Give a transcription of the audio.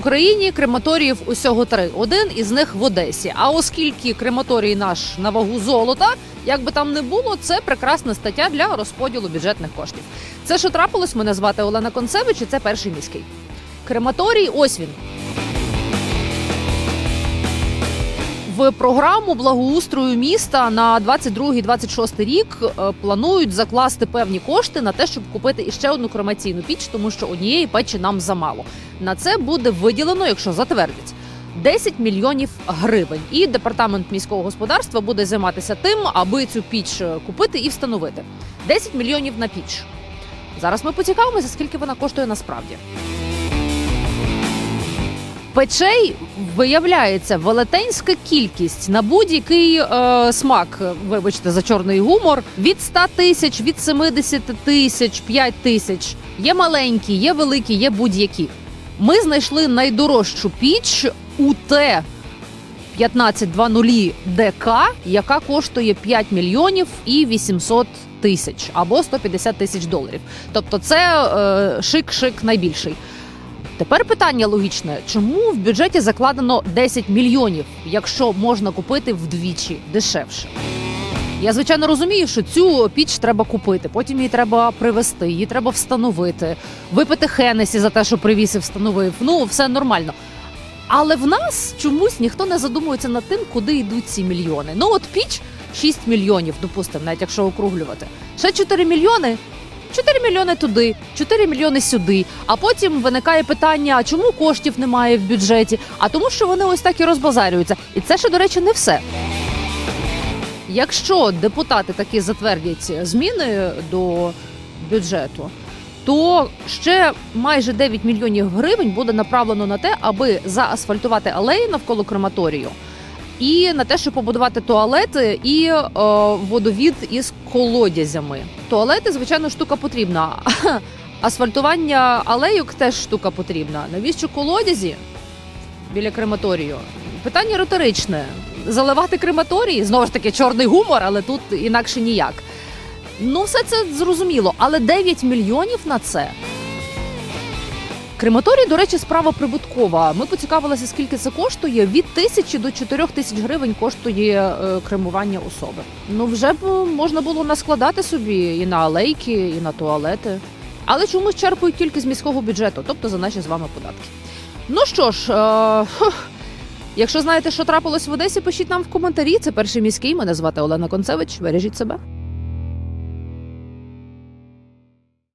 Україні крематоріїв усього три. Один із них в Одесі. А оскільки крематорій наш на вагу золота, як би там не було, це прекрасна стаття для розподілу бюджетних коштів. Це що трапилось? Мене звати Олена Концевич, і це перший міський. Крематорій, ось він. Програму благоустрою міста на 22-26 рік е, планують закласти певні кошти на те, щоб купити іще одну кремаційну піч, тому що однієї печі нам замало. На це буде виділено, якщо затвердять. 10 мільйонів гривень, і департамент міського господарства буде займатися тим, аби цю піч е, купити і встановити. 10 мільйонів на піч. Зараз ми поцікавимося, скільки вона коштує насправді. Печей виявляється велетенська кількість на будь-який е, смак, вибачте, за чорний гумор. Від 100 тисяч, від 70 тисяч, 5 тисяч. Є маленькі, є великі, є будь-які. Ми знайшли найдорожчу піч УТ 1520 ДК, яка коштує 5 мільйонів і 800 тисяч або 150 тисяч доларів. Тобто це е, шик-шик найбільший. Тепер питання логічне: чому в бюджеті закладено 10 мільйонів, якщо можна купити вдвічі дешевше? Я звичайно розумію, що цю піч треба купити, потім її треба привезти, її треба встановити, випити Хенесі за те, що привіз і встановив. Ну, все нормально. Але в нас чомусь ніхто не задумується над тим, куди йдуть ці мільйони. Ну от піч 6 мільйонів, допустимо, навіть якщо округлювати. Ще 4 мільйони 4 мільйони туди, 4 мільйони сюди. А потім виникає питання: а чому коштів немає в бюджеті? А тому, що вони ось так і розбазарюються. І це ще, до речі, не все. Якщо депутати таки затвердять зміни до бюджету, то ще майже 9 мільйонів гривень буде направлено на те, аби заасфальтувати алеї навколо крематорію. І на те, щоб побудувати туалети і е, водовід із колодязями. Туалети, звичайно, штука потрібна. Асфальтування алейок теж штука потрібна. Навіщо колодязі біля крематорію? Питання риторичне. Заливати крематорії знову ж таки чорний гумор, але тут інакше ніяк. Ну, все це зрозуміло, але 9 мільйонів на це. Крематорій, до речі, справа прибуткова. Ми поцікавилися, скільки це коштує. Від тисячі до чотирьох тисяч гривень коштує е, кремування особи. Ну вже б можна було наскладати собі і на алейки, і на туалети. Але чомусь черпають тільки з міського бюджету, тобто за наші з вами податки. Ну що ж, е, якщо знаєте, що трапилось в Одесі, пишіть нам в коментарі. Це перший міський. Мене звати Олена Концевич. Бережіть себе.